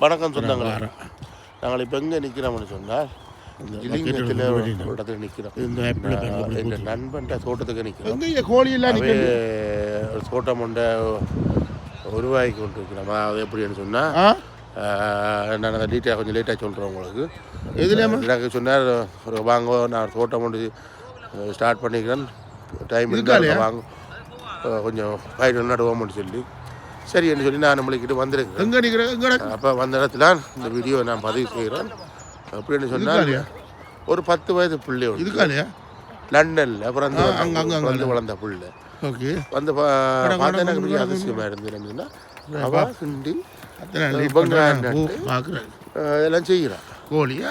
வணக்கம் சொன்னாங்க. நாங்கள் இப்போ எங்கே நிற்கிறோம்னு சொன்னால் bucket ஒரு இடத்துல நிற்கிறோம் பூத்து. நண்பன்ட்ட தோட்டத்துக்கு நிற்கிறோம் எங்க இங்க கோழி எல்லாம் அவே நிக்குது? ஒரு தோட்டம் கொண்டு இருக்கிறோம் அது எப்படின்னு சொன்னால் நான் அந்த டீட்டெயில் கொஞ்சம் லேட்டாக சொல்கிறேன் உங்களுக்கு? எனக்கு சொன்னார் ஒரு வாங்க நான் தோட்டம் ஒன்று ஸ்டார்ட் பண்ணிக்கிறேன் டைம்? இருந்தால் வாங்க கொஞ்சம் பயிர் நடுவோம்னு சொல்லி சரின்னு சொல்லி நான் நம்மளுக்கிட்ட வந்திருக்கேன் எங்க எங்கடா அப்போ வந்த இடத்துல இந்த வீடியோ நான் பதிவு செய்கிறேன் அப்படின்னு சொன்னால்? ஒரு பத்து வயது பிள்ளை ஒன்று இருக்காலையா லண்டனில் பிறந்து வந்த- வளர்ந்த பிள்ளை. ஓகே. வந்து பார்த்தா எனக்கு பெரிய அதிசயமாக இருந்தது என்னன்னா அவ லேட் வெங்காயம் இதெல்லாம் செய்கிறான் கோழியா?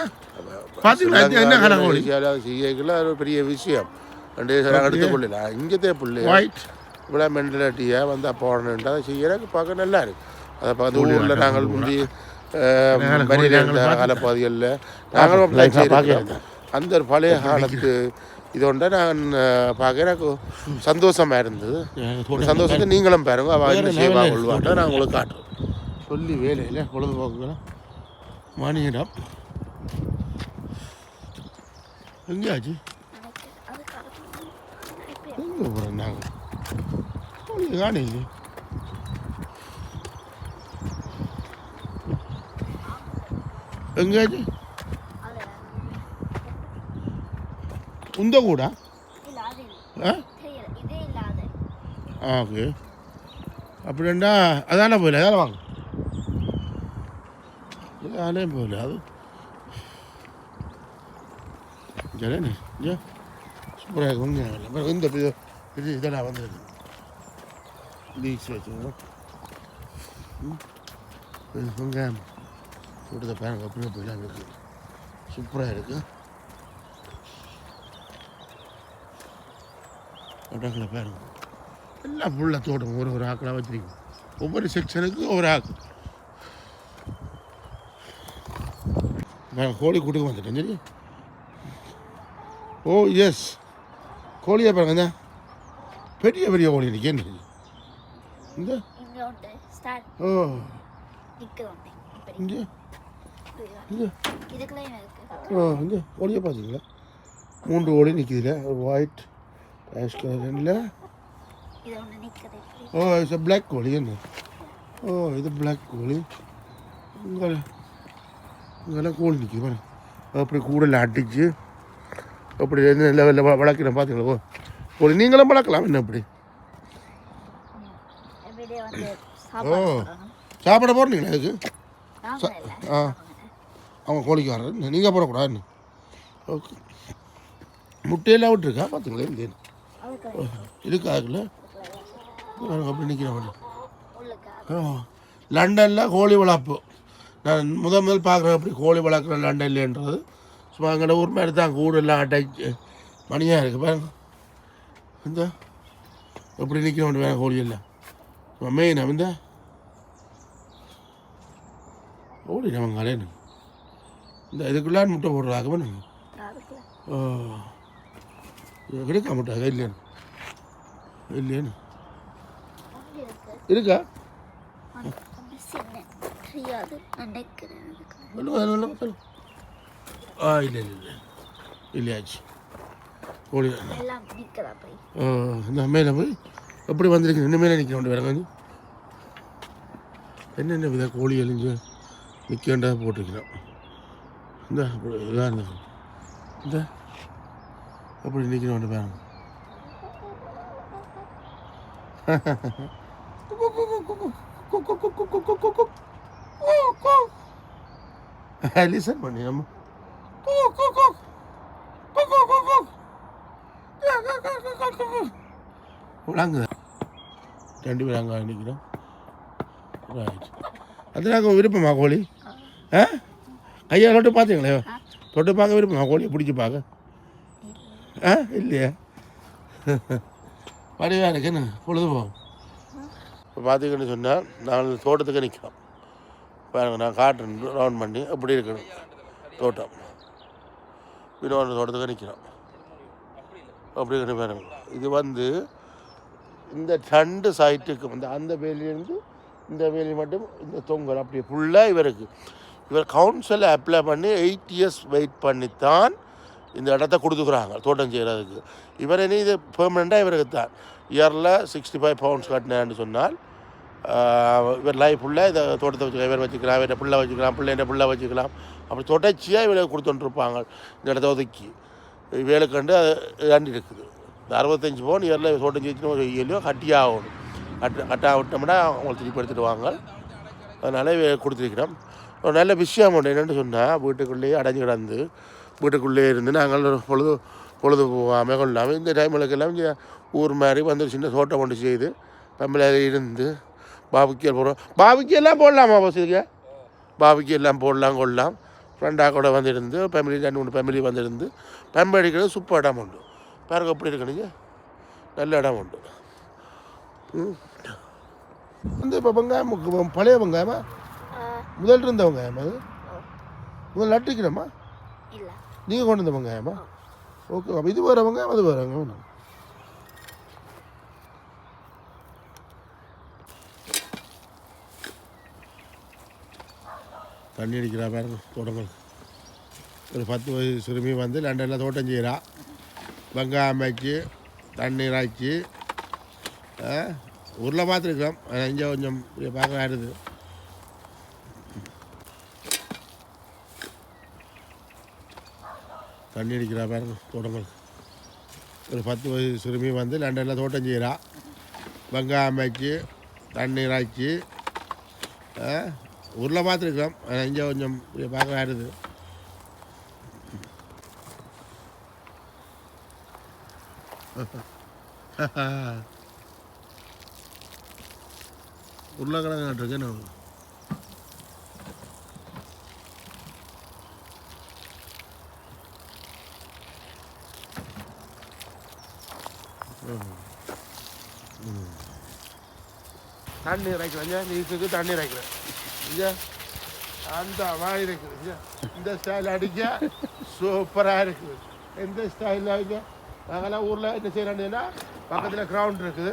செய்யக்குள்ள ஒரு பெரிய விஷயம். ரெண்டு நாங்கள் எடுத்துக்கொள்ளல இங்கத்தே பிள்ளை. இவ்வளோ மென்டலிட்டியாக வந்து உடனே அதை செய்யறதுக்கு பார்க்க நல்லா இருக்கு அதை பார்த்து ஊரில் நாங்கள் முந்தி காலப்பகுதிகளில் நாங்களும். அந்த ஒரு பழைய காலத்து இது ஒன்றை நான் பார்க்க எனக்கு சந்தோஷமா இருந்தது சந்தோஷத்தை நீங்களும் பாருங்க அவள் என்ன செய்வா கொள்வாட்ட நான் உங்களுக்கு காட்டுறேன் சொல்லி வேலையில் பொழுதுபோக்குங்களா மணியிடம் எங்கேயாச்சு எங்கே போகிறோம் நாங்கள் கோழி காணையிலே எங்கேயாச்சு உந்த கூடா ஆ ஆ ஓகே அப்படின்னா அதானே போயில அதான வாங்க அதானே போயில அது ஜனே ஜா சூப்பராக கொஞ்சம் இந்த இது இதெல்லாம் வந்துருக்கு லீக்ஸ் வச்சுக்கோங்க. வெங்காயம் போட்டதை பாருங்க அப்படியே போயிடலாம் இருக்கு. சூப்பராக இருக்கு. தோட்டங்களை பாருங்க. எல்லாம் ஃபுல்லாக தோட்டம் ஒரு ஒரு ஆக்களாக வச்சிருக்கோம் ஒவ்வொரு செக்ஷனுக்கு ஒவ்வொரு ஆக்கு. நான் கோழி கூட்டுக்கு வந்துட்டேன் சரி ஓ எஸ் கோழியை பாருங்க பெரிய பெரிய கோழி இருக்கு என்ன? இந்த? ஓ. இங்கே? ஆ இங்கே. கோழியை பார்த்தீங்களா மூன்று கோழி நிற்கிதுல ஒரு ஒயிட் ஆஷ் ஒன்று நிற்குது ஓ இட்ஸ் பிளாக் கோழி என்ன? ஓ இது பிளாக் கோழி. இங்கே இங்கெல்லாம் கோழி நிற்கிது பாருங்க அப்படி கூடல அடிச்சு அப்படி என்ன லெவலில் வளர்க்குறேன் பார்த்தீங்களா ஓ கோழி நீங்களும் வளர்க்கலாம் என்ன வந்து ஓ சாப்பிட போகிறீங்களா அதுக்கு ஆ. அவன் கோழிக்கு வர்றேன் நீங்கள் போடக்கூடாதுன்னு ஓகே. முட்டையெல்லாம் விட்டுருக்கா? பார்த்தீங்களா இந்த இருக்கா அதுக்குள்ள அப்படி. நிற்கிறேன் லண்டனில் கோழி வளர்ப்பு. நான் முதல் முதல் பார்க்குறேன் அப்படி கோழி வளர்க்குற லண்டன்லேன்றது சும்மா எங்கள்ட ஊர் மாதிரி தான் கூடு எல்லாம் அடைச்சு மணியாக இருக்குது பாருங்க. இந்த எப்படி நிற்க வேண்டிய வேறு கோழி சும்மா மெயின் இந்த கோழி நம்ம கலையனு இந்த இதுக்குள்ளே முட்டை அதுக்குள்ள. ஓ. கிடைக்க முட்டை இல்லையானு இல்லையானு இருக்கு? ஆ. இல்லை இல்லை இல்லை. இல்லையாச்சு. கோழி. இந்த மேலே போய். எப்படி வந்திருக்கு இன்னும் மேலே நிற்க வேண்டிய வேறு என்னென்ன வித கோழி எழிஞ்சு நிற்க வேண்டியதாக போட்டிருக்கிறோம். இந்த இதாக இருந்தது இந்த. அப்படி நிற்க வேண்டிய பாருங்க லிசன் பண்ணி நம்ம விளாங்குதா ரெண்டு பேரும் அங்கே நிற்கிறோம் அது நாங்கள் விருப்பமா கோழி? ஆ? ஐயா தொட்டு பார்த்தீங்களே தொட்டு பார்க்க விருப்பமா கோழியை பிடிச்சி பார்க்க? ஆ இல்லையா. வடிவா இருக்கு என்ன? பொழுதுபோகும் இப்போ பார்த்தீங்கன்னு சொன்னால் நாங்கள் தோட்டத்துக்கு நிற்கிறோம் பாருங்கள் நான் காட்டுறேன் ரவுண்ட் பண்ணி. அப்படி இருக்கணும்? தோட்டம். இன்னொன்று தோட்டத்துக்கு நிற்கிறோம் அப்படி மாதிரி. இது வந்து இந்த ரெண்டு சைட்டுக்கு வந்து அந்த வேலையிலேருந்து இந்த வேலி மட்டும் இந்த தொங்கல் அப்படியே ஃபுல்லாக இவருக்கு. இவர் கவுன்சிலை அப்ளை பண்ணி எயிட் இயர்ஸ் வெயிட் பண்ணித்தான் இந்த இடத்த கொடுத்துக்குறாங்க தோட்டம் செய்கிறதுக்கு இவர் இனி இது பெர்மனெண்ட்டாக இவருக்கு தான். இயரில் சிக்ஸ்டி ஃபைவ் பவுண்ட்ஸ் கட்டினேன்னு சொன்னால் இவர் லைஃப் ஃபுல்லாக இதை தோட்டத்தை வச்சுக்கலாம் இவர் வச்சுக்கலாம் இவரை பிள்ளை வச்சுக்கலாம் பிள்ளைன்ற பிள்ளை வச்சுக்கலாம். அப்படி தொடர்ச்சியாக இவருக்கு கொடுத்துட்டுருப்பாங்க இந்த இடத்த ஒதுக்கி. வேலுக்கண்டு அது இருக்குது. இந்த அறுபத்தஞ்சு பவுன் இயரில் தோட்டம் செய்யணும் இல்லையோ கட்டியாகணும். கட்ட கட்டாக விட்டோம்னா அவங்க திருப்பி எடுத்துடுவாங்க அதனால் கொடுத்துருக்கிறோம். ஒரு நல்ல விஷயம் ஒன்று என்னென்னு சொன்னால் வீட்டுக்குள்ளேயே அடைஞ்சு கிடந்து வீட்டுக்குள்ளேயே இருந்து நாங்கள் பொழுது பொழுது போகாமல் கொள்ளாமல் இந்த டைமுகளுக்கெல்லாம் எல்லாம் ஊர் மாதிரி வந்து சின்ன தோட்டம் கொண்டு செய்து தமிழர் இருந்து பாபிக்கு போடுறோம். பாபுக்கியெல்லாம் எல்லாம் போடலாமா பஸ்ஸுக்கு பாபிக்கு எல்லாம் போடலாம் கொள்ளலாம். ஃப்ரெண்டாக கூட வந்து இருந்து ஃபேமிலி ரெண்டு மூணு ஃபேமிலி வந்து இருந்து பம்பு அடிக்கிறது சூப்பர் இடம் உண்டு. பாருங்க எப்படி இருக்குனுங்க நல்ல இடம் உண்டு. ம். வந்து இப்போ வெங்காயம் பழைய வெங்காயமா? முதல் இருந்த வெங்காயமா அது? முதல் நட்டுக்கிறோமா? இல்லை. நீங்கள் கொண்டு வந்த வெங்காயமா? ஓகே அப்போ இது வேறு வெங்காயம் அது வேறு வெங்காயம் தண்ணி அடிக்கிறா பாருங்க தோட்டங்கள் ஒரு பத்து வயசு சிறுமி வந்து லண்டனில் தோட்டம் செய்கிறா வெங்காயம் வச்சு தண்ணீர் ஆக்கி ஊரில் பார்த்துருக்கோம் இங்கே கொஞ்சம் பார்க்க ஆடுது தண்ணி அடிக்கிறா பாருங்க தோட்டங்கள் ஒரு பத்து வயசு சிறுமி வந்து லண்டனில் தோட்டம் செய்கிறா வெங்காயம் வச்சு தண்ணீர் ஆக்கி ஊரில் பார்த்துருக்கோம் இங்கே கொஞ்சம் பார்க்க ஆடுது உருளைக்கிழங்கு நட்டுருக்கேன் நான் தண்ணி இறைக்கிறேன் நீ தண்ணி இறைக்கிறேன் அந்த இருக்குது. இந்த ஸ்டைல் அடிக்க சூப்பராக இருக்குது. எந்த ஸ்டைலில் இங்கே? நாங்களாம் ஊரில் என்ன செய்யறாங்கன்னா பக்கத்தில் கிரவுண்ட் இருக்குது.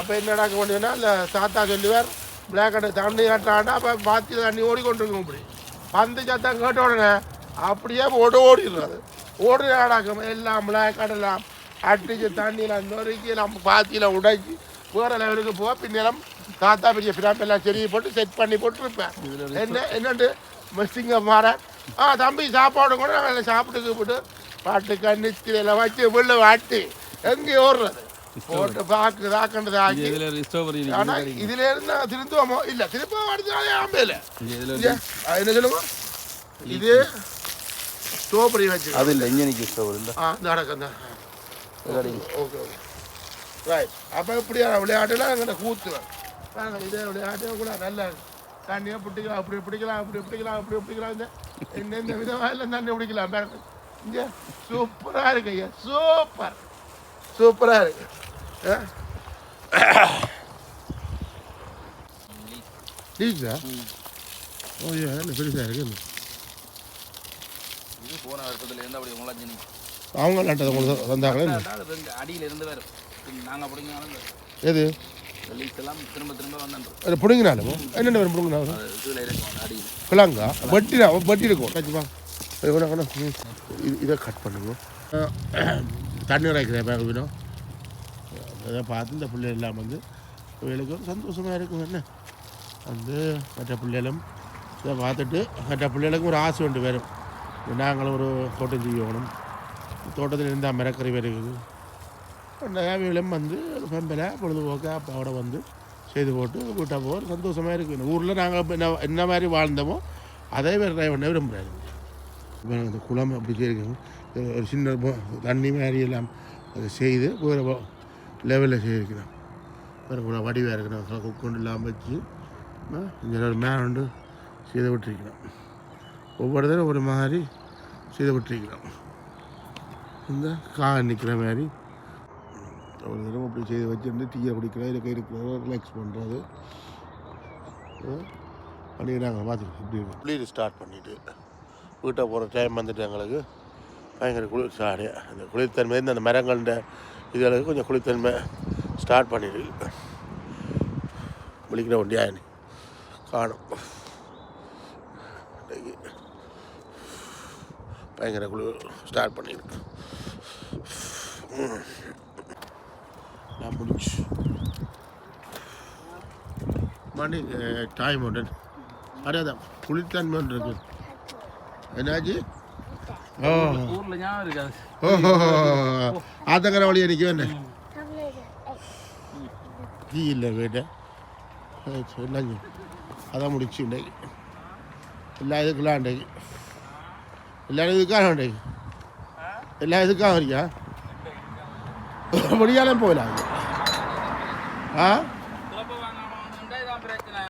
அப்போ என்ன நடக்க வேண்டியதுன்னா இந்த தாத்தா சொல்லுவார் பிளாக் அண்ட் தண்ணி கட்டாண்டா அப்போ பாத்தி தண்ணி ஓடிக்கொண்டிருக்கும் இப்படி. பந்து சத்தம் கேட்ட உடனே அப்படியே ஓடி ஓடிடுறது. ஓடி நடக்கும் எல்லாம் பிளாக் எல்லாம். அடிச்சு தண்ணியில் நொறுக்கி நம்ம பாத்தியில் உடைச்சி வேறு லெவலுக்கு போக பின்னெல்லாம் தாத்தா பெரிய ஃபிராம் எல்லாம் செடியை போட்டு செட் பண்ணி போட்டுருப்பேன். என்ன என்னண்டு? மிஸ்டிங்க மாற ஆ தம்பி சாப்பாடு கூட நாங்கள் சாப்பிட்டு கூப்பிட்டு பாட்டு கண்ணிச்சில வச்சு உள்ள வாட்டி எங்கே ஓடுறது? போட்டு பாக்கு தாக்கண்டது ஆக்கி. இதுல ஸ்ட்ராபெரி ஆனா இதுல இருந்து திருந்துவோமோ? இல்ல திரும்ப அடுத்தாலே ஆம்பேல. இதுல இங்க, ஆ, என்ன சொல்லுங்க? இது ஸ்ட்ராபெரி வச்சு அது இல்ல இங்க நிக்க ஸ்ட்ராபெரி இல்ல ஆ தான் ஓகே ஓகே. ரைட் அப்போ இப்படியான விளையாட்டுலாம் எங்கிட்ட கூத்துவேன். நாங்கள் இதே கூட நல்ல தண்ணியை பிடிக்கலாம் அப்படி பிடிக்கலாம் அப்படி பிடிக்கலாம் அப்படி பிடிக்கலாம் இந்த எந்தெந்த விதமாக எல்லாம் தண்ணி பிடிக்கலாம் பாருங்க. இங்கே சூப்பராக இருக்கு ஐயா சூப்பர். சூப்பராக இருக்கு? லீக்ஸா ஓ ஐயா என்ன பெருசாக இருக்கு இது போன வருஷத்துல இருந்து அப்படி முளைஞ்சு. அவங்க உங்களுக்கு வந்தாங்களே அடியில இருந்து வேற. நாங்க அப்படிங்காலும் எது? அது பிடுங்கினாலும். என்னென்ன வரும் பிடுங்கினாலும் கிழங்கா வட்டி வட்டி இருக்கும். இது இதை கட் பண்ணுங்க. தண்ணி இறைக்கிறேன் பேக் வினோ அதை பார்த்து இந்த பிள்ளை எல்லாம் வந்து ஒரு சந்தோஷமாக இருக்கும். என்ன? வந்து மற்ற பிள்ளைகளும் இதை பார்த்துட்டு மற்ற பிள்ளைகளுக்கும் ஒரு ஆசை உண்டு வரும் நாங்களும் ஒரு தோட்டம் செய்யணும் தோட்டத்தில் இருந்தால் மரக்கறி வருகுது நகைவிலும் வந்து பெம்பலை பொழுதுபோக்காக அப்பாவோட வந்து செய்து போட்டு வீட்டை போக சந்தோஷமாக இருக்குது ஊரில் நாங்கள் என்ன என்ன மாதிரி வாழ்ந்தோமோ அதே மாதிரி டிரைவ் பண்ண விரும்புகிறாரு இப்போ அந்த குளம் அப்படி செய்யிருக்கோம் ஒரு சின்ன தண்ணி மாதிரி எல்லாம் அதை செய்து வேறு லெவலில் செய்திருக்கிறோம் வேறு கூட வடிவாக இருக்கிறோம் கொண்டு இல்லாமல் வச்சு இங்கே ஒரு மேண்டு செய்து விட்டுருக்கிறோம் ஒவ்வொரு தடவை ஒரு மாதிரி செய்து விட்டுருக்கிறோம் இந்த கா நிற்கிற மாதிரி ஒரு தடவை அப்படி செய்து வச்சுருந்து டீயை குடிக்கிறோம் இதுக்கு இருக்கிறோம் ரிலாக்ஸ் பண்ணுறது பண்ணிக்கிறாங்க பார்த்துட்டு இப்படி இருக்கும் குளிர் ஸ்டார்ட் பண்ணிவிட்டு வீட்டை போகிற டைம் வந்துட்டு எங்களுக்கு பயங்கர குளிர் சாடு அந்த குளிர்த்தன்மை இந்த மரங்கள்ட இதுகளுக்கு கொஞ்சம் குளிர்த்தன்மை ஸ்டார்ட் பண்ணிட்டு விழிக்கிற வண்டியா காணும். பயங்கர குழு ஸ்டார்ட் பண்ணியிருக்கு நான் முடிச்சு மணி டைம் ஒன்று அதான் குளிர்தன்மை ஒன்று இருக்கு என்னாச்சு ஓ ஊர்ல ஞாபகம் இருக்காது ஓஹோ ஆத்தங்கர வழியை நிற்க வேண்டேன் தமிழக டீ இல்லை வீட்டை என்னங்க அதான் முடிச்சு இன்றைக்கு எல்லா இதுக்கெல்லாம் இன்றைக்கு எல்லா இதுக்காக இன்றைக்கு எல்லா இதுக்காக வரியா முடியாலும் போகலாம் ஆ